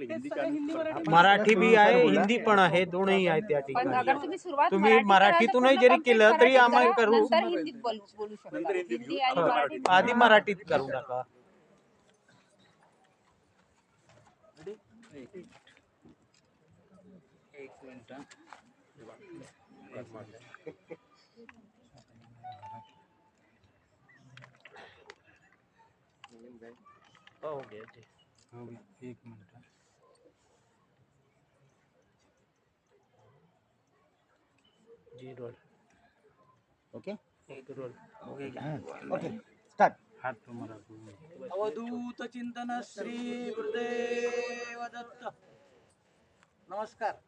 हिंदी पण- मराठी मराठी बी आहे हिंदी पण आहे दोनही आहे त्या पण ठिकाणी. अगर तुम्ही सुरुवात तुम्ही मराठी मराठीतूनही कराल तर जरी पूर्ण केलं complete तरी आम्ही मराठीत करू. करा, नंतर हिंदीत बोलू बोलू. शकता नंतर हिंदीत हिंदी घेऊ. आणि हा. हो गया जी एक मिनिट जी रोल ओके एक roll okay start Avdhoot Chintan Shri Gurudev Datta नमस्कार।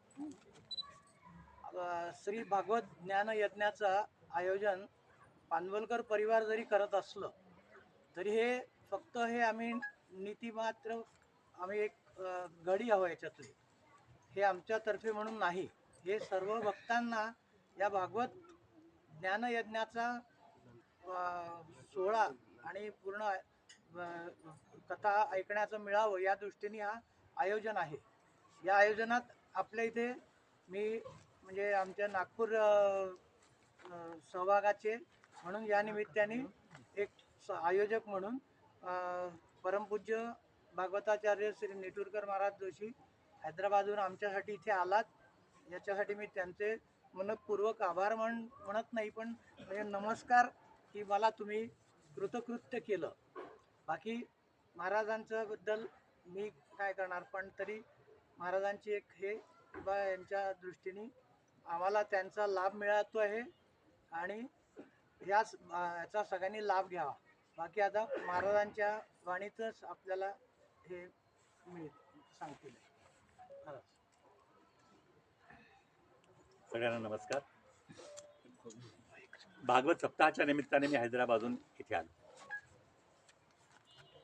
श्री भागवत ज्ञान यज्ञाचं आयोजन पानवलकर परिवार जरी करत असलं तरी हे फक्त हे आम्ही नीतिमात्र आम्ही एक गडी घडी हवं याच्यातली. हे आमच्यातर्फे म्हणून नाही. हे सर्व भक्तांना या भागवत ज्ञानयज्ञाचा सोहळा आणि पूर्ण कथा ऐकण्याचं मिळावं या दृष्टीने हा आयोजन आहे. या आयोजनात आपल्या इथे मी म्हणजे आमच्या नागपूर सहभागाचे. म्हणून या निमित्ताने एक स- आयोजक म्हणून परमपूज्य भागवताचार्य श्री नेटुरकर महाराज जोशी हैदराबादहून आमच्यासाठी इथे आलात. याच्यासाठी मी त्यांचे मनपूर्वक आभार म्हण म्हणत नाही पण म्हणजे नमस्कार की मला तुम्ही कृतकृत्य केलं. बाकी महाराजांच्याबद्दल मी काय करणार पण तरी महाराजांची एक हे किंवा यांच्या दृष्टीने आम्हाला त्यांचा लाभ मिळतो आहे आणि याच याचा सगळ्यांनी लाभ घ्यावा. बाकी आता महाराजांच्या वाणीतच आपल्याला हे मिळेल सांगतील. सगळ्यांना नमस्कार. भागवत सप्ताहाच्या निमित्ताने मी हैदराबादहून इथे आलो.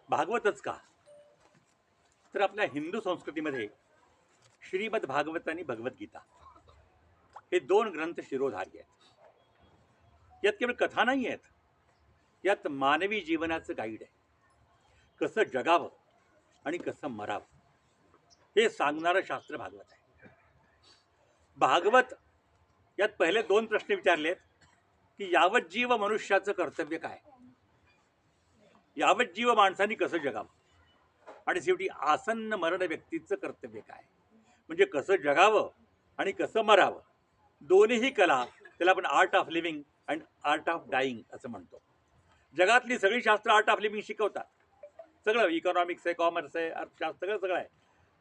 भागवतच का? तर आपल्या हिंदू संस्कृतीमध्ये श्रीमद भागवत आणि भगवद्गीता. हे दोन ग्रंथ शिरोधारी आहेत. यात केवळ कथा नाही आहेत. यात मानवी जीवनाचं गाईड आहे. कसं जगावं आणि कसं मरावं हे सांगणारं शास्त्र भागवत आहे. भागवत यात पहिले दोन प्रश्न विचारलेत की यावत जीव मनुष्याचं कर्तव्य काय? यावत जीव माणसाने कसं जगावं? आणि शेवटी आसन्न मरण व्यक्तीचं कर्तव्य काय? म्हणजे कसं जगावं आणि कसं मरावं? दोन्हीही कला त्याला आपण art of living and art of dying असं म्हणतो. जगातली सगळी शास्त्र आर्ट ऑफ लिव्हिंग शिकवतात. सगळं इकॉनॉमिक्स आहे कॉमर्स आहे अर्थशास्त्र सगळं सगळं आहे.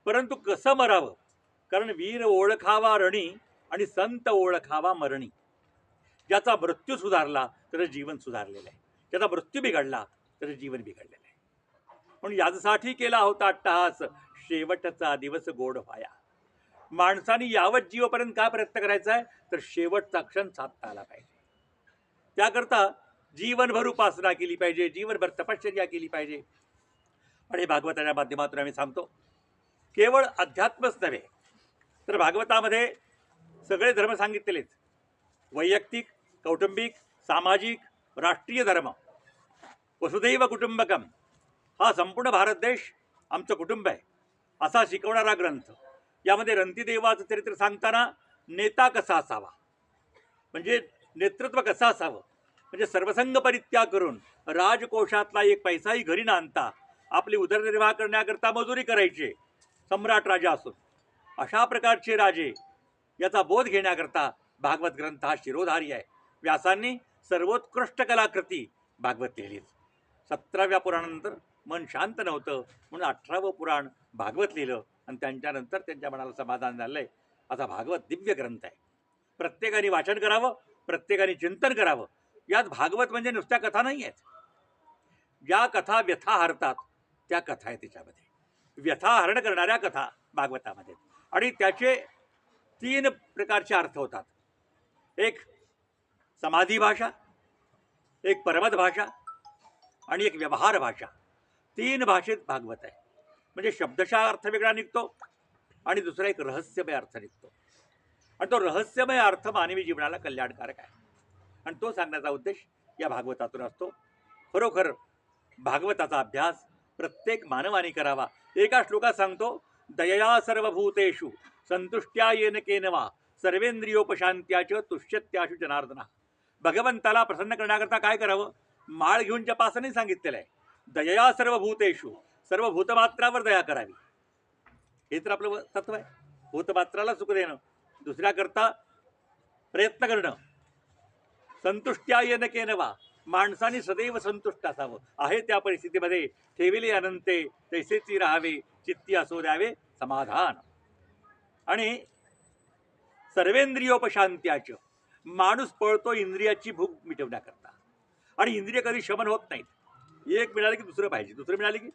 परंतु कसं मरावं? कारण वीर ओळखावा रणी आणि संत ओळखावा मरणी. ज्याचा मृत्यू सुधारला तर जीवन सुधारलेलं आहे. ज्याचा मृत्यू बिघडला तर जीवन बिघडलेलं आहे. म्हणून यासाठी केला होता अट्टहास. शेवटचा दिवस गोड व्हाया. माणसाने यावत जीवपर्यंत काय प्रयत्न करायचा आहे? तर शेवटचा क्षण साधता आला पाहिजे. त्याकरता जीवनभर उपासना केली पाहिजे जीवनभर तपश्चर्या केली पाहिजे. आणि हे भागवताच्या माध्यमातून आम्ही सांगतो केवळ अध्यात्मच नव्हे तर भागवतामध्ये सगळे धर्म सांगितलेलेच वैयक्तिक कौटुंबिक सामाजिक राष्ट्रीय धर्म. वसुदैव कुटुंबकम. हा संपूर्ण भारत देश आमचं कुटुंब आहे. असा शिकवणारा ग्रंथ. यामध्ये रंतीदेवाचं चरित्र सांगताना नेता कसा असावा? म्हणजे नेतृत्व कसं असावं? म्हणजे सर्वसंग परित्याग करून राजकोषातला एक पैसाही घरी न आणता आपली उदरनिर्वाह करण्याकरता मजुरी करायचे सम्राट राजा असून. अशा प्रकारचे राजे याचा बोध घेण्याकरता भागवत ग्रंथ हा शिरोधारी आहे. व्यासांनी सर्वोत्कृष्ट कलाकृती भागवत लिहिलीच सतराव्या पुराणानंतर मन शांत नव्हतं म्हणून अठरावं पुराण भागवत लिहिलं. आणि त्यांच्यानंतर त्यांच्या मनाला समाधान झालं आहे असा भागवत दिव्य ग्रंथ आहे. प्रत्येकाने वाचन करावं प्रत्येकाने चिंतन करावं. यात भागवत म्हणजे नुसत्या कथा नाही आहेत ज्या कथा व्यथा हरतात त्या कथा आहेत त्याच्यामध्ये. व्यथा हरण करणाऱ्या कथा भागवतामध्ये आणि त्याचे तीन प्रकारचे अर्थ होतात. एक समाधी भाषा एक पर्वत भाषा आणि एक व्यवहार भाषा. तीन भाषेत भागवत आहे. म्हणजे शब्दशः अर्थ वेगळा निघतो आणि दुसरा एक रहस्यमय अर्थ निघतो. आणि तो रहस्यमय अर्थ मानवी जीवनाला कल्याणकारक आहे. आणि तो सांगण्याचा उद्देश या भागवतातून असतो. खरोखर भागवताचा अभ्यास प्रत्येक मानवाने करावा. एका श्लोकात सांगतो दयया सर्वभूतेषु संतुष्ट्या येन केनवा सर्वेंद्रियोपशांत्याच तुष्यत्याशु जनार्दना. भगवंताला प्रसन्न करण्याकरता काय करावं? माळ घेऊन जपासने सांगितलेलं आहे. दयया सर्वभूतेषु सर्व भूतमात्रावर दया करावी. हे तर आपलं तत्व आहे. भूतमात्राला सुख देणं. दुसऱ्याकरता प्रयत्न करणं. संतुष्ट्या येन वा. माणसाने सदैव संतुष्ट असावं. आहे त्या परिस्थितीमध्ये ठेविले अनंते तैसेची राहावे चित्ती असो द्यावे समाधान. आणि सर्वेंद्रियोपशांत्याचं. माणूस पळतो इंद्रियाची भूक मिटवण्याकरता. आणि इंद्रिय कधी शमन होत नाहीत. एक मिळालं की दुसरं पाहिजे. दुसरं मिळालं की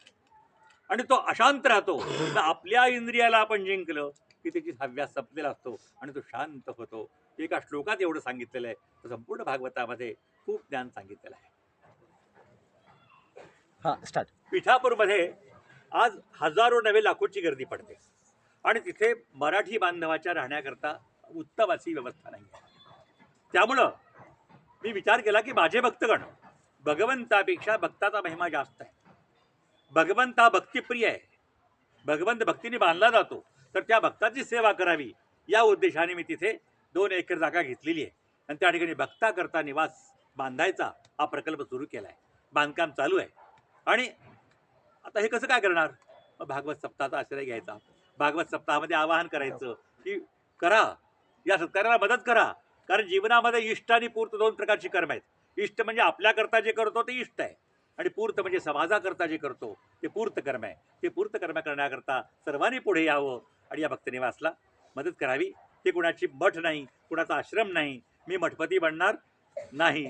आणि तो अशांत राहतो. तर आपल्या इंद्रियाला आपण जिंकलं की त्याची हव्यास संपलेला असतो आणि तो शांत होतो. एका श्लोकात एवढं सांगितलेलं आहे. तर संपूर्ण भागवतामध्ये खूप ज्ञान सांगितलेलं आहे. हां स्टार्ट पिठापूरमध्ये आज हजारो नवे लाखोची गर्दी पडते. आणि तिथे मराठी बांधवाच्या राहण्याकरता उत्तम अशी व्यवस्था नाही आहे. त्यामुळं मी विचार केला की माझे भक्तगण भगवंतापेक्षा भक्ताचा महिमा जास्त आहे. भगवंत हा भक्तिप्रिय आहे. भगवंत भक्तीने बांधला जातो तर त्या भक्ताची सेवा करावी या उद्देशाने मी तिथे दोन एकर जागा घेतलेली आहे. आणि त्या ठिकाणी भक्ताकरता निवास बांधायचा हा प्रकल्प सुरू केला आहे बांधकाम चालू आहे. आणि आता हे कसं काय करणार? भागवत सप्ताहाचा आश्रय घ्यायचा. भागवत सप्ताहामध्ये आवाहन करायचं की करा. या सत्कार्याला मदत करा. कारण जीवनामध्ये इष्ट आणि पूर्त दोन प्रकारची कर्म आहेत. इष्ट म्हणजे आपल्याकरता जे करतो ते इष्ट आहे. आणि पूर्त म्हणजे समाजाकरता जे करतो ते पूर्त कर्म आहे. ते पूर्त कर्म करण्याकरता सर्वांनी पुढे यावं आणि या भक्तनिवासला मदत करावी. ते कुणाची मठ नाही कुणाचा आश्रम नाही मी मठपती बनणार नाही.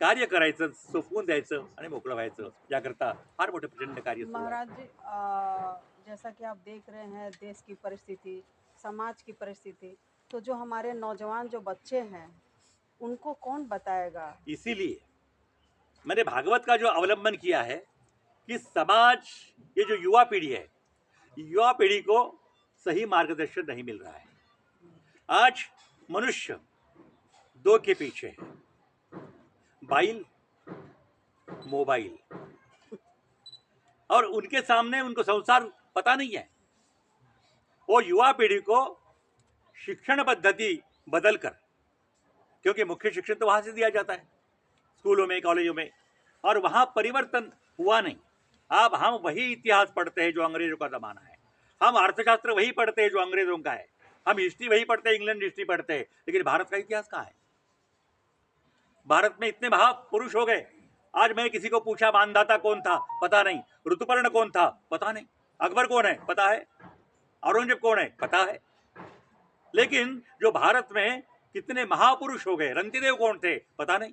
कार्य करायचं सोपवून द्यायचं आणि मोकळं व्हायचं. याकरता फार मोठं प्रचंड कार्य. महाराज जैसा कि आप देख रहे हैं देश की परिस्थिति समाज की परिस्थिति तो जो हमारे नौजवान जो बच्चे हैं उनको कौन बताएगा? इसीलिए मैंने भागवत का जो अवलंबन किया है कि समाज, ये जो युवा पीढ़ी है, युवा पीढ़ी को सही मार्गदर्शन नहीं मिल रहा है। आज मनुष्य दो के पीछे है। बाइल, मोबाइल। और उनके सामने उनको संसार पता नहीं है। वो युवा पीढ़ी को शिक्षण पद्धति बदल कर क्योंकि मुख्य शिक्षण तो वहाँ से दिया जाता है। स्कूलों में, कॉलेजों में, और वहाँ परिवर्तन हुआ नहीं। अब हम वही इतिहास पढ़ते हैं जो अंग्रेज़ों का ज़माना है। हम अर्थशास्त्र वही पढ़ते हैं जो अंग्रेज़ों का है। हम हिस्ट्री वही पढ़ते हैं, इंग्लैंड हिस्ट्री पढ़ते हैं। लेकिन भारत का इतिहास कहाँ है? भारत में इतने महापुरुष हो गए। आज मैं किसी को पूछा, मानदाता कौन था? पता नहीं। ऋतुपर्ण कौन था? पता नहीं। अकबर कौन है? पता है। औरंगज़ेब कौन है? पता है। लेकिन जो भारत में कितने महापुरुष हो गए रंतिदेव कौन थे? पता नहीं।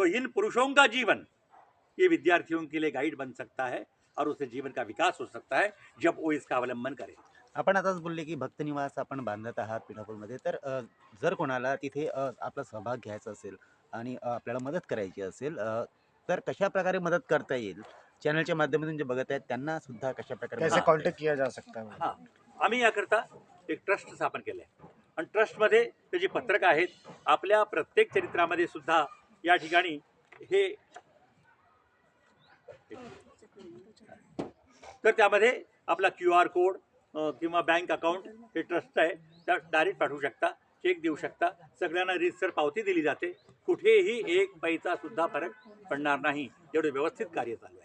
तो इन पुरुषों का जीवन। ये विद्यार्थियों के लिए गाइड बन सकता है और उससे जीवन का विकास हो सकता है जब वो इसका अवलंबन करें। आपण आताच बोलले की भक्तनिवास आपण बांधत आहात पिठापूरमध्ये तर अ, जर कोणाला तिथे अ, आपला सहभाग घ्यायचा असेल आणि अ, आपल्याला मदत करायची असेल अ, तर कशा प्रकारे मदत करता येईल? चॅनलच्या माध्यमातून जे बघत आहेत त्यांना सुद्धा कशा प्रकारे कैसे मदत- कांटेक्ट किया जा सकता है हां. आम्ही याकरता एक ट्रस्ट स्थापन केलं आहे आणि ट्रस्टमध्ये त्याची पत्रकं आहेत आपल्या प्रत्येक चरित्रामध्ये सुद्धा या ठिकाणी हे तर त्यामध्ये आपला क्यू आर कोड किंवा बँक अकाउंट हे ट्रस्ट आहे त्या डायरेक्ट पाठवू शकता चेक देऊ शकता. सगळ्यांना रीतसर पावती दिली जाते. कुठेही एक पैसा सुद्धा फरक पडणार नाही. एवढं व्यवस्थित कार्य चाललं